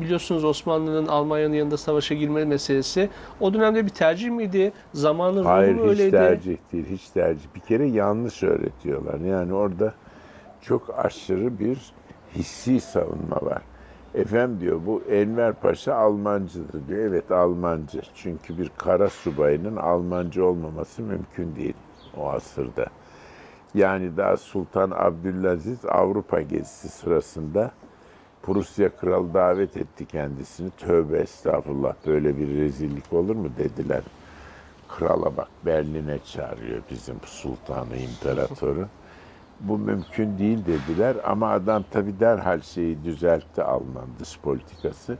biliyorsunuz Osmanlı'nın Almanya'nın yanında savaşa girme meselesi o dönemde bir tercih miydi? Zamanın ruhu Hayır mu hiç öyleydi? tercih değil, hiç tercih. Bir kere yanlış öğretiyorlar. Yani orada çok aşırı bir hissi savunma var. Efendim diyor bu Enver Paşa Almancıdır diyor. Evet Almancı. Çünkü bir kara subayının Almancı olmaması mümkün değil o asırda. Yani daha Sultan Abdülaziz Avrupa gezisi sırasında Prusya kralı davet etti kendisini. Tövbe estağfurullah böyle bir rezillik olur mu dediler. Krala bak Berlin'e çağırıyor bizim sultanı, imparatoru. Bu mümkün değil dediler ama adam tabi derhal şeyi düzeltti Alman dış politikası.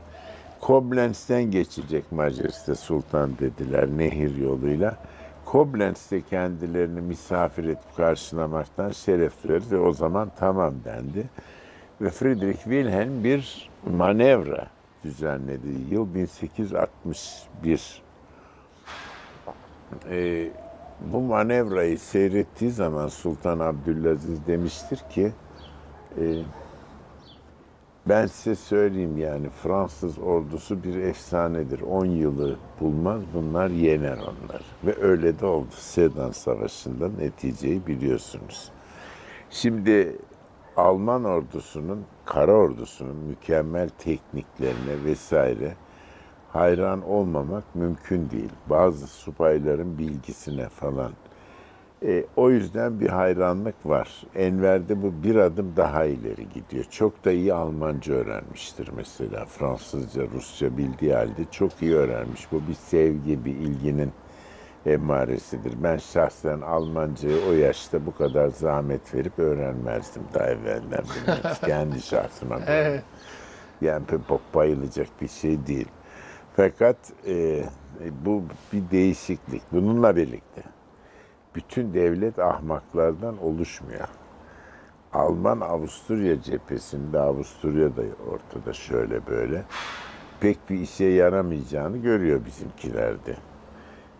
Koblenz'den geçecek Majeste Sultan dediler nehir yoluyla. Koblenz'de kendilerini misafir edip karşılamaktan şeref duyarız ve o zaman tamam dendi. Ve Friedrich Wilhelm bir manevra düzenledi. Yıl 1861. Ee, bu manevrayı seyrettiği zaman Sultan Abdülaziz demiştir ki e, ben size söyleyeyim yani Fransız ordusu bir efsanedir. 10 yılı bulmaz bunlar yener onlar. Ve öyle de oldu. Sedan Savaşı'nda neticeyi biliyorsunuz. Şimdi Alman ordusunun, kara ordusunun mükemmel tekniklerine vesaire hayran olmamak mümkün değil. Bazı subayların bilgisine falan. E, o yüzden bir hayranlık var. Enver'de bu bir adım daha ileri gidiyor. Çok da iyi Almanca öğrenmiştir mesela. Fransızca, Rusça bildiği halde çok iyi öğrenmiş. Bu bir sevgi, bir ilginin emaresidir. Ben şahsen Almancayı o yaşta bu kadar zahmet verip öğrenmezdim daha evvelden. Kendi şahsıma. Evet. Yani pek bayılacak bir şey değil. Fakat e, bu bir değişiklik. Bununla birlikte bütün devlet ahmaklardan oluşmuyor. Alman Avusturya cephesinde Avusturya da ortada şöyle böyle pek bir işe yaramayacağını görüyor bizimkilerde.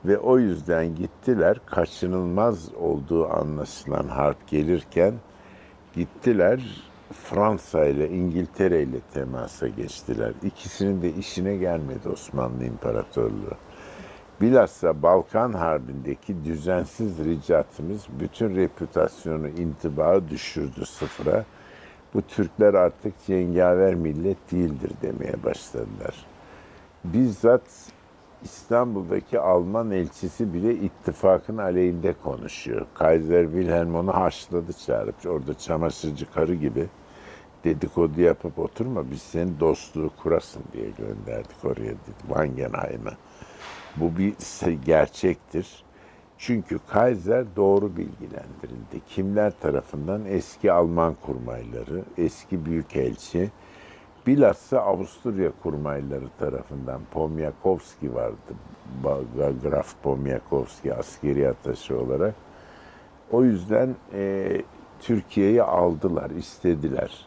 Ve o yüzden gittiler kaçınılmaz olduğu anlaşılan harp gelirken gittiler Fransa ile İngiltere ile temasa geçtiler. İkisinin de işine gelmedi Osmanlı İmparatorluğu. Bilhassa Balkan Harbi'ndeki düzensiz ricatımız bütün reputasyonu, intibağı düşürdü sıfıra. Bu Türkler artık cengaver millet değildir demeye başladılar. Bizzat İstanbul'daki Alman elçisi bile ittifakın aleyhinde konuşuyor. Kaiser Wilhelm onu haşladı çağırıp orada çamaşırcı karı gibi dedikodu yapıp oturma biz senin dostluğu kurasın diye gönderdik oraya dedi Wangenheim'e. Bu bir gerçektir. Çünkü Kaiser doğru bilgilendirildi. Kimler tarafından? Eski Alman kurmayları, eski büyükelçi, bilhassa Avusturya kurmayları tarafından Pomyakovski vardı. Graf Pomyakovski askeri ataşı olarak. O yüzden e, Türkiye'yi aldılar, istediler.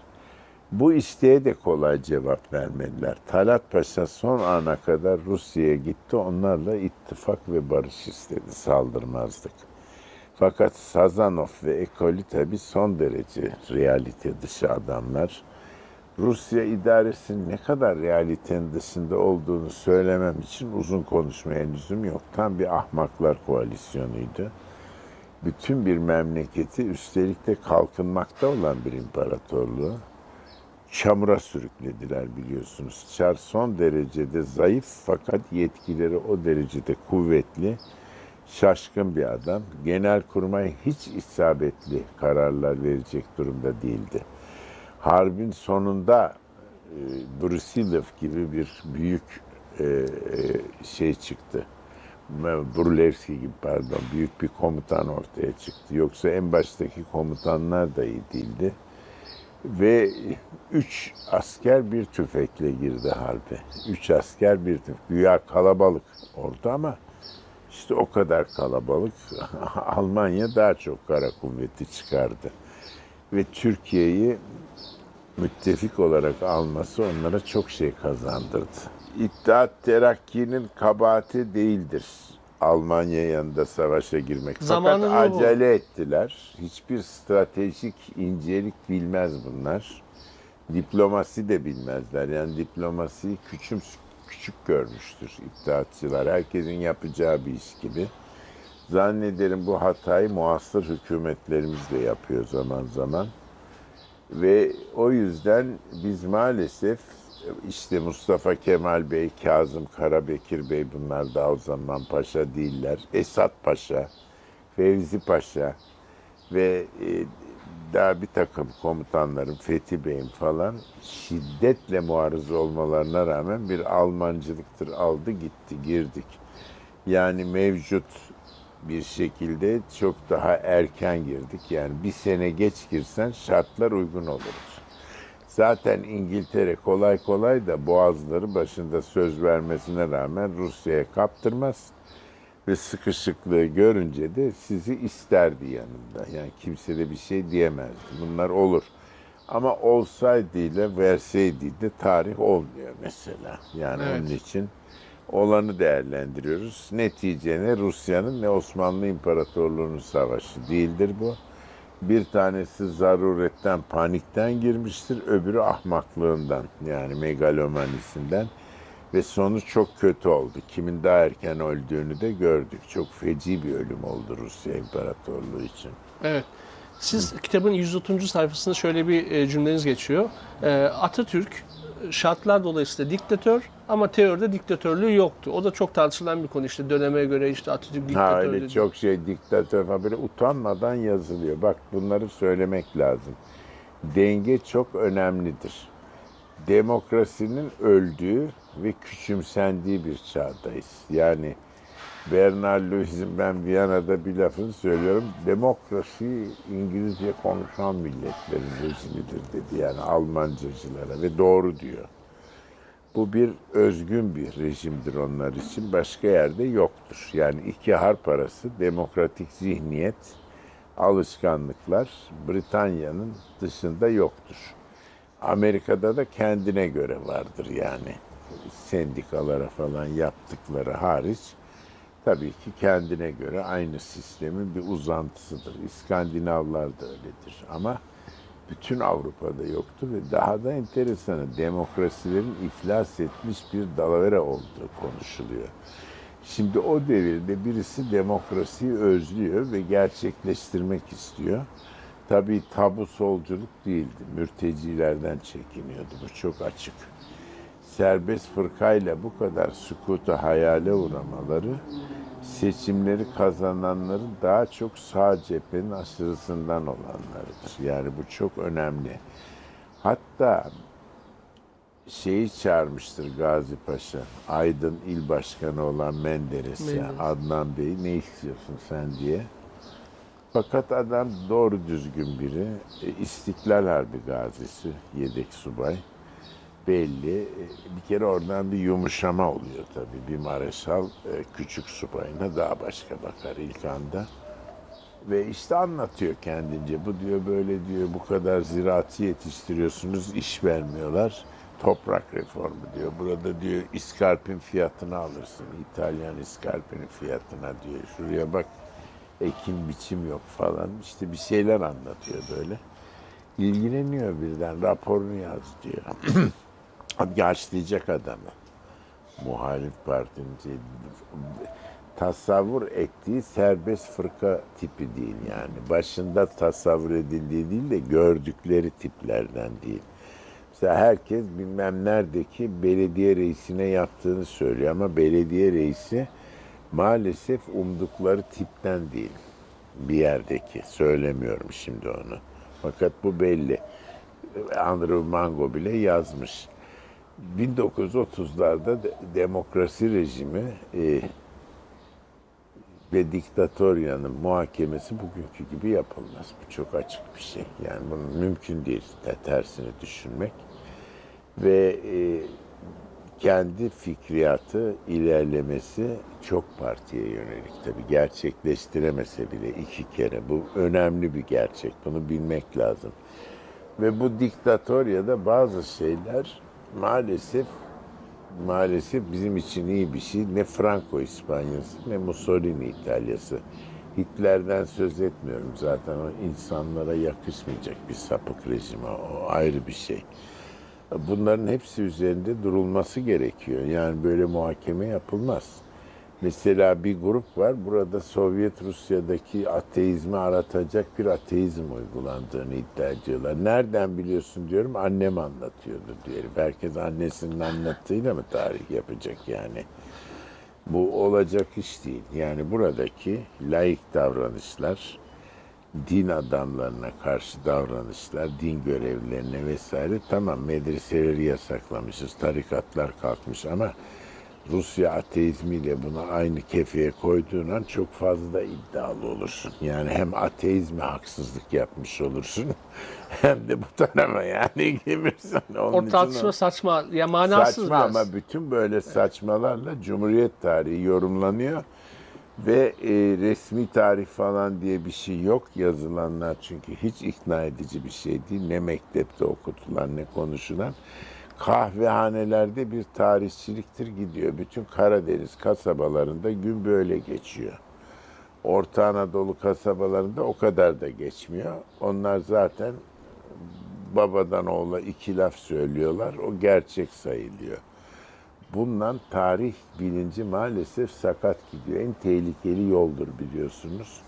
Bu isteğe de kolay cevap vermediler. Talat Paşa son ana kadar Rusya'ya gitti. Onlarla ittifak ve barış istedi. Saldırmazdık. Fakat Sazanov ve Ekoli tabi son derece realite dışı adamlar. Rusya idaresinin ne kadar realitenin dışında olduğunu söylemem için uzun konuşmaya lüzum yok. Tam bir ahmaklar koalisyonuydu. Bütün bir memleketi üstelik de kalkınmakta olan bir imparatorluğu çamura sürüklediler biliyorsunuz. Çar son derecede zayıf fakat yetkileri o derecede kuvvetli, şaşkın bir adam. Genelkurmay hiç isabetli kararlar verecek durumda değildi. Harbin sonunda e, Brusilov gibi bir büyük e, e, şey çıktı. Brulevski gibi pardon büyük bir komutan ortaya çıktı. Yoksa en baştaki komutanlar da iyi değildi. Ve üç asker bir tüfekle girdi harbe. Üç asker bir tüfek. Güya kalabalık orada ama işte o kadar kalabalık Almanya daha çok kara kuvveti çıkardı. Ve Türkiye'yi müttefik olarak alması onlara çok şey kazandırdı. İttihat Terakki'nin kabahati değildir. Almanya yanında savaşa girmek. Zamanı Fakat bu. acele ettiler. Hiçbir stratejik incelik bilmez bunlar. Diplomasi de bilmezler. Yani diplomasiyi küçük küçük görmüştür iddiatçılar. Herkesin yapacağı bir iş gibi. Zannederim bu hatayı muasır hükümetlerimiz de yapıyor zaman zaman. Ve o yüzden biz maalesef işte Mustafa Kemal Bey, Kazım Karabekir Bey bunlar da o zaman paşa değiller. Esat Paşa, Fevzi Paşa ve e, daha bir takım komutanların, Fethi Bey'in falan şiddetle muarız olmalarına rağmen bir Almancılıktır aldı gitti girdik. Yani mevcut bir şekilde çok daha erken girdik. Yani bir sene geç girsen şartlar uygun olur. Zaten İngiltere kolay kolay da boğazları başında söz vermesine rağmen Rusya'ya kaptırmaz. Ve sıkışıklığı görünce de sizi isterdi yanında. Yani kimse de bir şey diyemezdi. Bunlar olur. Ama olsaydı ile verseydi de tarih olmuyor mesela. Yani Evet. onun için olanı değerlendiriyoruz. Netice ne Rusya'nın ne Osmanlı İmparatorluğu'nun savaşı değildir bu. Bir tanesi zaruretten, panikten girmiştir, öbürü ahmaklığından yani megalomanisinden ve sonu çok kötü oldu. Kimin daha erken öldüğünü de gördük. Çok feci bir ölüm oldu Rusya İmparatorluğu için. Evet. Siz kitabın 130. sayfasında şöyle bir e, cümleniz geçiyor. E, Atatürk şartlar dolayısıyla diktatör ama teoride diktatörlüğü yoktu. O da çok tartışılan bir konu işte döneme göre işte Atatürk Ha diktatör öyle dedi. çok şey diktatör falan böyle utanmadan yazılıyor. Bak bunları söylemek lazım. Denge çok önemlidir. Demokrasinin öldüğü ve küçümsendiği bir çağdayız. Yani Bernard Lewis'in ben Viyana'da bir lafını söylüyorum. Demokrasi İngilizce konuşan milletlerin rejimidir dedi. Yani Almancacılara ve doğru diyor. Bu bir özgün bir rejimdir onlar için. Başka yerde yoktur. Yani iki harp arası demokratik zihniyet, alışkanlıklar Britanya'nın dışında yoktur. Amerika'da da kendine göre vardır yani. Sendikalara falan yaptıkları hariç tabii ki kendine göre aynı sistemin bir uzantısıdır. İskandinavlar da öyledir ama bütün Avrupa'da yoktu ve daha da enteresanı demokrasilerin iflas etmiş bir dalavere olduğu konuşuluyor. Şimdi o devirde birisi demokrasiyi özlüyor ve gerçekleştirmek istiyor. Tabii tabu solculuk değildi. Mürtecilerden çekiniyordu. Bu çok açık. Serbest fırkayla bu kadar sükutu hayale uğramaları seçimleri kazananların daha çok sağ cephenin aşırısından olanlarıdır. Yani bu çok önemli. Hatta şeyi çağırmıştır Gazi Paşa, Aydın il başkanı olan Menderes, yani Menderes. Adnan Bey ne istiyorsun sen diye. Fakat adam doğru düzgün biri, e, İstiklal Harbi gazisi, yedek subay belli. E, Bir kere oradan bir yumuşama oluyor tabii. Bir mareşal e, küçük subayına daha başka bakar ilk anda. Ve işte anlatıyor kendince. Bu diyor böyle diyor bu kadar ziraatçı yetiştiriyorsunuz iş vermiyorlar. Toprak reformu diyor. Burada diyor iskarpin fiyatını alırsın. İtalyan iskarpinin fiyatına diyor. Şuraya bak ekim biçim yok falan. İşte bir şeyler anlatıyor böyle. İlgileniyor birden raporunu yaz diyor. Yaşlayacak adamı. Muhalif partinin şey, tasavvur ettiği serbest fırka tipi değil yani. Başında tasavvur edildiği değil de gördükleri tiplerden değil. Mesela herkes bilmem neredeki belediye reisine yaptığını söylüyor ama belediye reisi maalesef umdukları tipten değil. Bir yerdeki. Söylemiyorum şimdi onu. Fakat bu belli. Andrew Mango bile yazmış. 1930'larda de- demokrasi rejimi e, ve diktatoryanın muhakemesi bugünkü gibi yapılmaz. Bu çok açık bir şey. Yani bunun mümkün değil te- tersini düşünmek. Ve e, kendi fikriyatı ilerlemesi çok partiye yönelik tabii gerçekleştiremese bile iki kere bu önemli bir gerçek bunu bilmek lazım ve bu diktatoryada bazı şeyler maalesef maalesef bizim için iyi bir şey ne Franco İspanyası ne Mussolini İtalyası Hitler'den söz etmiyorum zaten o insanlara yakışmayacak bir sapık rejim o ayrı bir şey. Bunların hepsi üzerinde durulması gerekiyor. Yani böyle muhakeme yapılmaz. Mesela bir grup var. Burada Sovyet Rusya'daki ateizmi aratacak bir ateizm uygulandığını iddia ediyorlar. Nereden biliyorsun diyorum. Annem anlatıyordu diyelim. Herkes annesinin anlattığıyla mı tarih yapacak yani? Bu olacak iş değil. Yani buradaki laik davranışlar, din adamlarına karşı davranışlar, din görevlilerine vesaire tamam medreseleri yasaklamışız, tarikatlar kalkmış ama Rusya ateizmiyle bunu aynı kefeye koyduğun an çok fazla iddialı olursun. Yani hem ateizme haksızlık yapmış olursun hem de bu tarafa yani girmişsin. Onun O tartışma o- saçma, ya manasız Saçma biraz. ama bütün böyle saçmalarla Cumhuriyet tarihi yorumlanıyor. Ve e, resmi tarih falan diye bir şey yok yazılanlar çünkü hiç ikna edici bir şey değil. Ne mektepte okutulan ne konuşulan. Kahvehanelerde bir tarihçiliktir gidiyor. Bütün Karadeniz kasabalarında gün böyle geçiyor. Orta Anadolu kasabalarında o kadar da geçmiyor. Onlar zaten babadan oğula iki laf söylüyorlar. O gerçek sayılıyor. Bundan tarih bilinci maalesef sakat gidiyor. En tehlikeli yoldur biliyorsunuz.